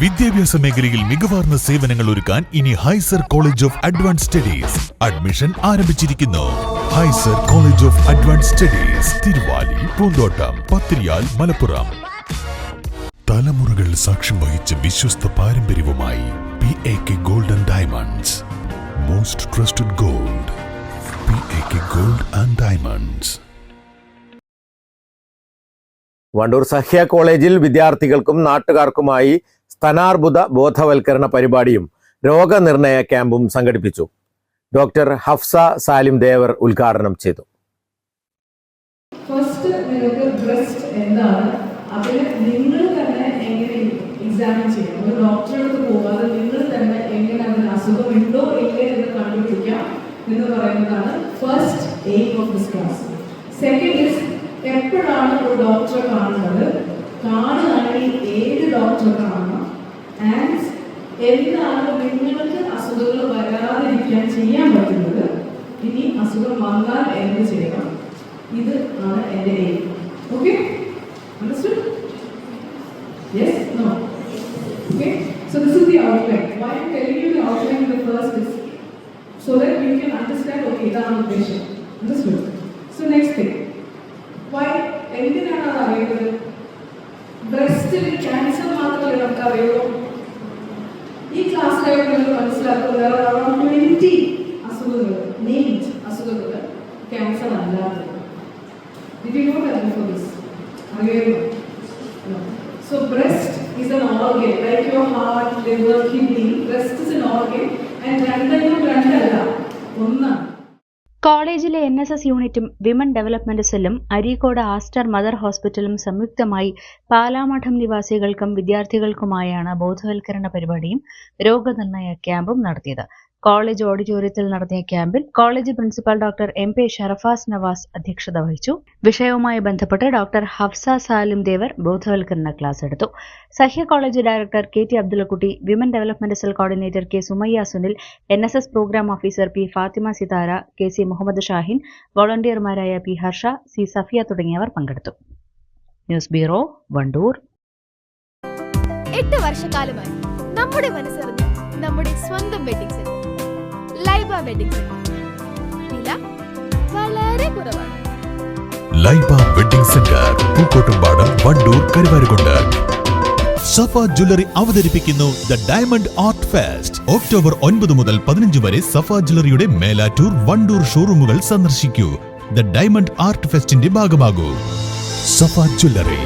വിദ്യാഭ്യാസ മേഖലയിൽ മികവാർന്ന സേവനങ്ങൾ ഒരുക്കാൻ ഇനി Hyser college of advance studies admission ആരംഭിച്ചിരിക്കുന്നു. Hyser college of advance studies Thiruvali Poonthottam Pathiriyal Malappuram. തലമുറകൾ സാക്ഷ്യം വഹിച്ച വിശ്വസ്ത പാരമ്പര്യവുമായി P A K golden diamonds most trusted gold P A K gold and diamonds Wandoor Sahya കോളേജിൽ വിദ്യാർത്ഥികൾക്കും നാട്ടുകാർക്കുമായി സ്തനാർബുദ ബോധവൽക്കരണ പരിപാടിയും രോഗനിർണയ ക്യാമ്പും സംഘടിപ്പിച്ചു. ഡോക്ടർ ഹഫ്സ സാലിം ദേവർ ഉദ്ഘാടനം ചെയ്തു. ഫസ്റ്റ് നിങ്ങൾക്ക് ബ്രസ്റ്റ് എന്താണ്? അതിൽ നിങ്ങൾ തന്നെ എങ്ങനെ എക്സാമിൻ ചെയ്യണം? ഡോക്ടറെ അടുത്ത് പോകാതെ നിങ്ങൾ തന്നെ എങ്ങനെ അതിന് അസുഖം ഉണ്ടോ ഇല്ലേ എന്ന് കണ്ടുപിടിക്കാം എന്ന് പറയുന്നതാണ് first aim of this class second is എപ്പോഴാണ് ഒരു ഡോക്ടറെ കാണുന്നത്? എന്താണ് നിങ്ങൾക്ക് അസുഖങ്ങൾ വരാതിരിക്കാൻ ചെയ്യാൻ പറ്റുന്നത്? ഇനി അസുഖം വന്നാൽ എന്ത് ചെയ്യണം? ഇത് ആണ് എന്റെ aim okay understood yes no okay so this is the outline why I telling you the outline the first is so that you can understand okay ഇതാണ് ഉദ്ദേശം. Understood so next thing why എന്തിനാണ് അത് അറിയുന്നത്? ബ്രസ്റ്റിൽ cancer മാത്രമല്ല നമുക്ക് അറിയുള്ളൂ. ക്ലാസ്സിലായിട്ട് നിങ്ങൾ മനസ്സിലാക്കുക അറൌണ്ട് ട്വന്റി അസുഖങ്ങൾ നെയ്റ്റ് അസുഖങ്ങൾ ക്യാൻസർ അല്ലാത്തത്. So breast is an organ, like your heart, liver, kidney. Breast is an organ and രണ്ടെണ്ണം രണ്ടല്ല ഒന്നാണ് കോളേജിലെ എൻ എസ് എസ് യൂണിറ്റും വിമൻ ഡെവലപ്മെന്റ് സെല്ലും അരീക്കോട് ആസ്റ്റർ മദർ ഹോസ്പിറ്റലും സംയുക്തമായി പാലാമഠം നിവാസികൾക്കും വിദ്യാർത്ഥികൾക്കുമായാണ് ബോധവൽക്കരണ പരിപാടിയും രോഗനിർണയ ക്യാമ്പും നടത്തിയത്. കോളേജ് ഓഡിറ്റോറിയത്തിൽ നടത്തിയ ക്യാമ്പിൽ college principal doctor M P Sharafas Nawaz അധ്യക്ഷത വഹിച്ചു. വിഷയവുമായി ബന്ധപ്പെട്ട് ഡോക്ടർ ഹഫ്സ സാലിം ദേവർ ബോധവൽക്കരണ ക്ലാസ് എടുത്തു. Sahya college director K T Abdullakutty women development cell coordinator K Sumayya Sunil N S S program officer P Fathima Sithara K C Muhammad Shahin വോളണ്ടിയർമാരായ P Harsha C Safiya തുടങ്ങിയവർ പങ്കെടുത്തു. News bureau Wandoor. എട്ട് വർഷക്കാലമായി നമ്മുടെ മനസ്സറിഞ്ഞ് നമ്മുടെ സ്വന്തം wedding centre. Laiba wedding വില വളരെ കുറവാണ്. Laiba wedding center Pookkottumpadam Wandoor Karuvarakundu. Safa jewellery അവതരിപ്പിക്കുന്നു the diamond art fest. October ഒൻപത് മുതൽ പതിനഞ്ച് വരെ സഫ ജ്വല്ലറിയുടെ മേലാറ്റൂർ വണ്ടൂർ ഷോറൂമുകൾ സന്ദർശിക്കൂ. ദ ഡയമണ്ട് ആർട്ട് ഫെസ്റ്റിന്റെ ഭാഗമാകൂ. സഫ ജ്വല്ലറി.